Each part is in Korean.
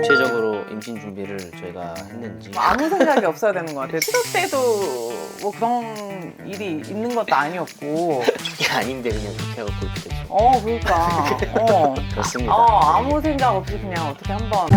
구체적으로 임신 준비를 저희가 했는지 뭐 아무 생각이 없어야 되는 것 같아요. 시도 때도 뭐 그런 일이 있는 것도 아니었고. 이게 아닌데 그냥 그렇게 하고 그렇게 됐죠. 어, 그러니까. 어. 그렇습니다. 어, 아무 생각 없이 그냥 어떻게 한번.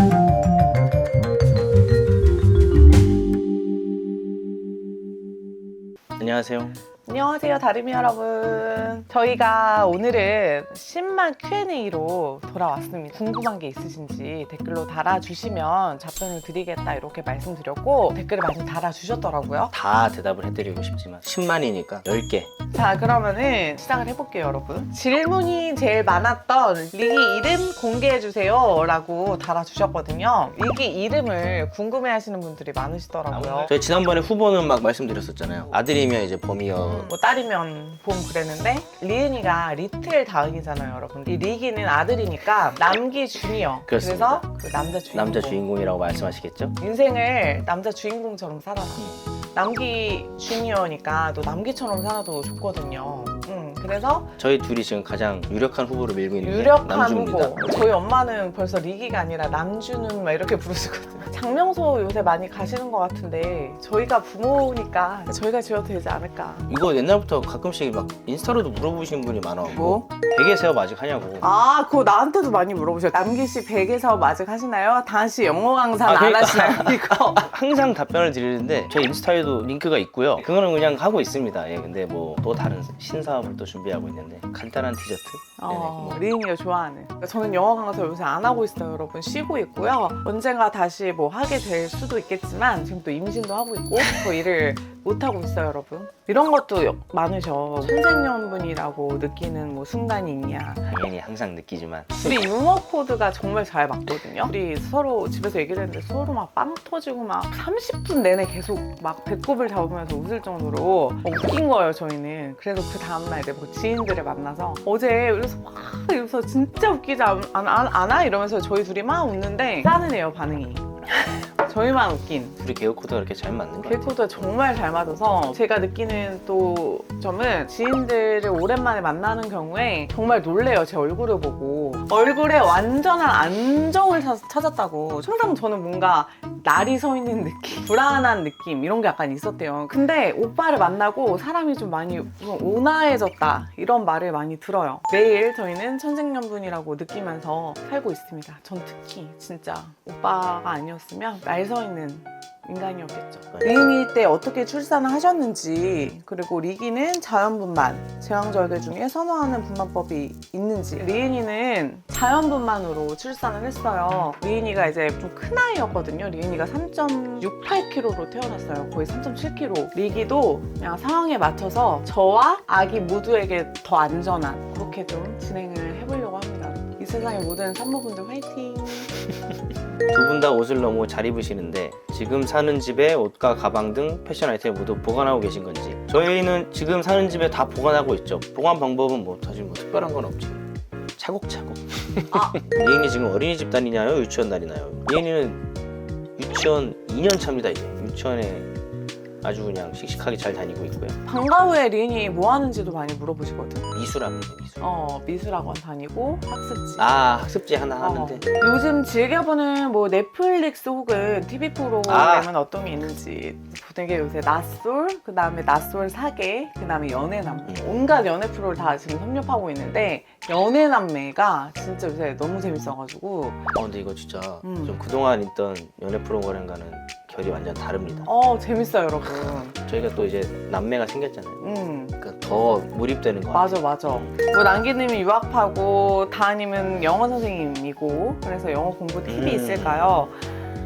안녕하세요. 안녕하세요, 다리미 여러분. 저희가 오늘은 10만 Q&A로 돌아왔습니다. 궁금한 게 있으신지 댓글로 달아주시면 답변을 드리겠다 이렇게 말씀드렸고 댓글을 많이 달아주셨더라고요. 다 대답을 해드리고 싶지만 10만이니까 10개. 자, 그러면은 시작을 해볼게요, 여러분. 질문이 제일 많았던 리기 이름 공개해주세요 라고 달아주셨거든요. 리기 이름을 궁금해하시는 분들이 많으시더라고요. 저희 지난번에 후보는 막 말씀드렸었잖아요. 아들이면 이제 범이 여. 뭐 딸이면 봄 그랬는데 리은이가 리틀 다은이잖아요 여러분 이 리기는 아들이니까 남기 주니어 그렇습니다. 그래서 그 남자 주인공 남자 주인공이라고 말씀하시겠죠? 인생을 남자 주인공처럼 살아라 남기 주니어니까 또 남기처럼 살아도 좋거든요 음, 그래서 저희 둘이 지금 가장 유력한 후보를 밀고 있는 게 유력한 남주입니다. 후보 저희 엄마는 벌써 리기가 아니라 남주는 막 이렇게 부르시거든요 장명소 요새 많이 가시는 것 같은데 저희가 부모니까 저희가 지어도 되지 않을까 이거 옛날부터 가끔씩 막 인스타로도 물어보시는 분이 많아요. 뭐? 베개 세업 아직 하냐고. 아, 그거 나한테도 많이 물어보셔요. 남기 씨 베개 사업 아직 하시나요? 다시 영어 강사 아, 안 그러니까. 하시나요? 이거. 항상 답변을 드리는데 저희 인스타에도 링크가 있고요. 그거는 그냥 하고 있습니다. 예, 근데 뭐 또 다른 신사업을 또 준비하고 있는데 간단한 디저트. 어, 네, 뭐. 리인이가 좋아하는. 저는 영어 강사 요새 안 하고 있어요, 여러분. 쉬고 있고요. 언젠가 다시 뭐 하게 될 수도 있겠지만 지금 또 임신도 하고 있고 더 일을 못 하고 있어요, 여러분. 이런 것도 여- 많으셔. 선생님분이라고 느끼는 뭐 순간이 있냐. 당연히 항상 느끼지만 우리 유머 코드가 정말 잘 맞거든요. 우리 서로 집에서 얘기를 했는데 서로 막 빵 터지고 막 30분 내내 계속 막 배꼽을 잡으면서 웃을 정도로 어, 웃긴 거예요, 저희는. 그래서 그 다음날 이제 뭐 지인들을 만나서 어제 이러면서 막 이러면서 진짜 웃기지 않, 안, 안, 않아? 이러면서 저희 둘이 막 웃는데 짜는 애요, 반응이. 저희만 웃긴. 우리 개그 코드가 이렇게 잘 맞는 거 같아요. 개코드가 정말 잘 맞아서 제가 느끼는 또 점은 지인들을 오랜만에 만나는 경우에 정말 놀래요 제 얼굴을 보고 얼굴에 완전한 안정을 찾- 찾았다고 항상 저는 뭔가 날이 서 있는 느낌 불안한 느낌 이런 게 약간 있었대요 근데 오빠를 만나고 사람이 좀 많이 좀 온화해졌다 이런 말을 많이 들어요 매일 저희는 천생연분이라고 느끼면서 살고 있습니다 전 특히 진짜 오빠가 아니었으면 날 서 있는 인간이었겠죠. 리은이 때 어떻게 출산을 하셨는지 그리고 리기는 자연분만 제왕절개 중에 선호하는 분만법이 있는지 리은이는 자연분만으로 출산을 했어요. 리은이가 이제 좀 큰 아이였거든요. 리은이가 3.68kg로 태어났어요. 거의 3.7kg. 리기도 그냥 상황에 맞춰서 저와 아기 모두에게 더 안전한 그렇게 좀 진행을 해보려고 합니다. 이 세상의 모든 산모분들 화이팅! 두 분 다 옷을 너무 잘 입으시는데 지금 사는 집에 옷과 가방 등 패션 아이템 모두 보관하고 계신 건지? 저희는 지금 사는 집에 다 보관하고 있죠. 보관 방법은 뭐 사실 뭐 특별한 건 없지 차곡차곡. 아. 리은이 지금 어린이집 다니나요? 유치원 다니나요? 리은이는 유치원 2년 차입니다 이제. 유치원에 아주 그냥 씩씩하게 잘 다니고 있고요 방과 후에 리은이 뭐 하는지도 많이 물어보시거든. 미술합니다 미술 어, 미술학원 다니고 학습지. 아 학습지 하나 어. 하는데 요즘 즐겨보는 뭐 넷플릭스 혹은 TV 프로그램은 어떤 게 있는지 보는 게 요새 낯솔, 그 다음에 낯솔 사계, 그 다음에 연애남매. 음. 온갖 연애 프로를 다 지금 섭렵하고 있는데 연애남매가 진짜 요새 너무 재밌어가지고 어 근데 이거 진짜 음. 좀 그동안 있던 연애 프로그램과는 결이 완전 다릅니다 어 재밌어요 여러분. 저희가 또 이제 남매가 생겼잖아요 음. 그러니까 더 몰입되는 거 맞아 맞아 뭐 남기님이 유학하고 다하님은 영어 선생님이고 그래서 영어 공부 팁이 음. 있을까요?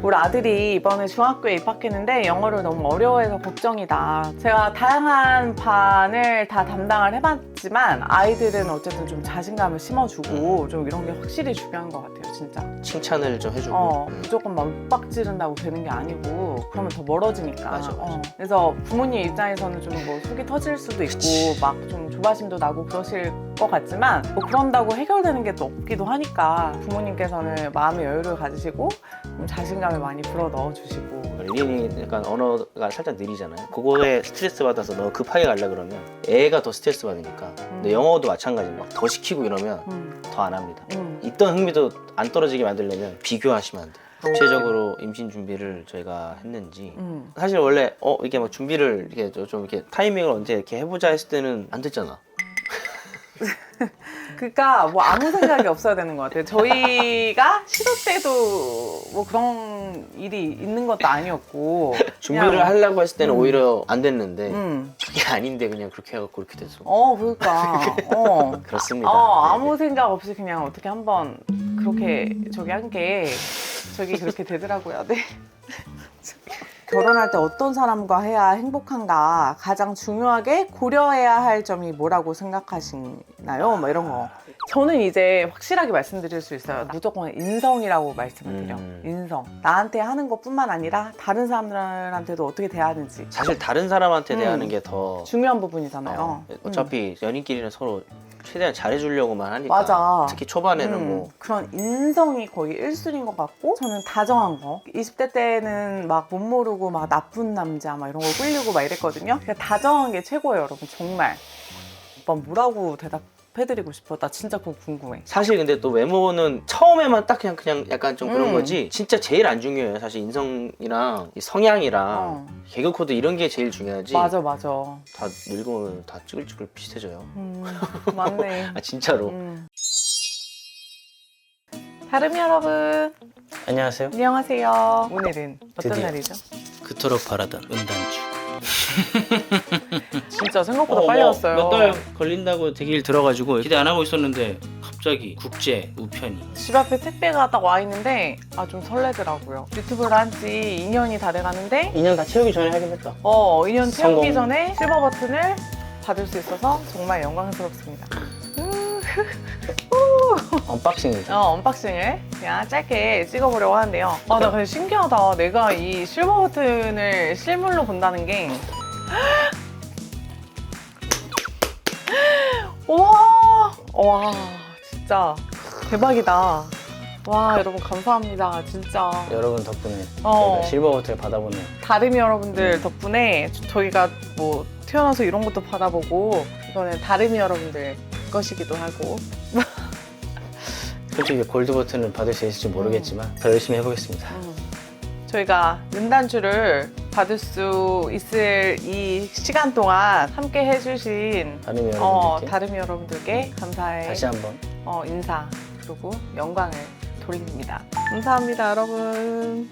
우리 아들이 이번에 중학교에 입학했는데 영어를 너무 어려워해서 걱정이다. 제가 다양한 반을 다 담당을 해봤지만 아이들은 어쨌든 좀 자신감을 심어주고 좀 이런 게 확실히 중요한 것 같아요, 진짜. 칭찬을 좀 해주고 어, 음. 무조건 막 윽박 지른다고 되는 게 아니고 그러면 더 멀어지니까. 맞아, 맞아. 어. 그래서 부모님 입장에서는 좀 뭐 속이 터질 수도 있고. 막 좀 조바심도 나고 그러실 것 같지만 뭐 그런다고 해결되는 게 또 없기도 하니까 부모님께서는 마음의 여유를 가지시고 좀 자신감을 많이 불어 넣어주시고. 리은이 약간 언어가 살짝 느리잖아요. 그거에 스트레스 받아서 너무 급하게 가려 그러면 애가 더 스트레스 받으니까. 근데 영어도 마찬가지 막 더 시키고 이러면 음, 더 안 합니다. 음. 있던 흥미도 안 떨어지게 만들려면 비교하시면 안 돼요. 구체적으로 임신 준비를 저희가 했는지. 음. 사실 원래 어 이게 막 준비를 이렇게 좀- 좀 이렇게 타이밍을 언제 이렇게 해보자 했을 때는 안 됐잖아. 그러니까 뭐 아무 생각이 없어야 되는 것 같아요. 저희가 시도 때도 뭐 그런 일이 있는 것도 아니었고 준비를 그냥- 하려고 했을 때는 음. 오히려 안 됐는데 음. 그게 아닌데 그냥 그렇게 해갖고 그렇게 됐어. 어 그러니까 어. 그렇습니다. 어, 네, 아무 생각 없이 그냥 어떻게 한번 그렇게 저기 한 게 저기 그렇게 되더라고요. 네. 결혼할 때 어떤 사람과 해야 행복한가 가장 중요하게 고려해야 할 점이 뭐라고 생각하시나요? 뭐 이런 거. 저는 이제 확실하게 말씀드릴 수 있어요. 무조건 인성이라고 말씀을 드려. 음. 인성. 나한테 하는 것뿐만 아니라 다른 사람들한테도 어떻게 대하는지 사실 다른 사람한테 음. 대하는 게 더 중요한 부분이잖아요. 어, 음. 어차피 연인끼리는 서로 최대한 잘해주려고만 하니까. 맞아. 특히 초반에는 음, 뭐. 그런 인성이 거의 1순위인 것 같고 저는 다정한 거. 20대 때는 막 못 모르고 막 나쁜 남자 막 이런 거 끌리고 막 이랬거든요. 그러니까 다정한 게 최고예요 여러분 정말. 오빠 뭐라고 대답 해드리고 싶어. 나 진짜 그거 궁금해. 사실 근데 또 외모는 처음에만 딱 그냥 그냥 약간 좀 그런 음. 거지. 진짜 제일 안 중요해요. 사실 인성이랑 이 성향이랑 어. 개그 코드 이런 게 제일 중요하지. 맞아 맞아. 다 늙으면 다 찌글찌글 비슷해져요. 음, 맞네. 아 진짜로. 음. 다름이 여러분. 안녕하세요. 안녕하세요. 오늘은 어떤 드디어. 날이죠? 그토록 바라던 은단주 진짜 생각보다 빨리 왔어요 뭐 몇달 걸린다고 대기를 들어가지고 기대 안 하고 있었는데 갑자기 국제 우편이 집 앞에 택배가 딱 와 있는데 아 좀 설레더라고요. 유튜브를 한 지 2년이 다 돼가는데 2년 다 채우기 전에 하긴 했다 어 2년 채우기 성공. 전에 실버 버튼을 받을 수 있어서 정말 영광스럽습니다. 언박싱이죠 어, 언박싱을 그냥 짧게 찍어보려고 하는데요. 아, 나 근데 신기하다. 내가 이 실버 버튼을 실물로 본다는 게. 와, 와, 진짜 대박이다. 와, 여러분 감사합니다. 진짜. 여러분 덕분에 어. 저희가 실버 버튼을 받아보는 다름이 여러분들 덕분에 저희가 뭐 태어나서 이런 것도 받아보고 이거는 다름이 여러분들 것이기도 하고 솔직히 골드 버튼을 받을 수 있을지 모르겠지만 더 열심히 해보겠습니다 음. 저희가 은단주를 받을 수 있을 이 시간 동안 함께 해주신 다른 어, 여러분들께 다름이 여러분들께 감사의 다시 한번 어, 인사 그리고 영광을 돌립니다. 감사합니다, 여러분.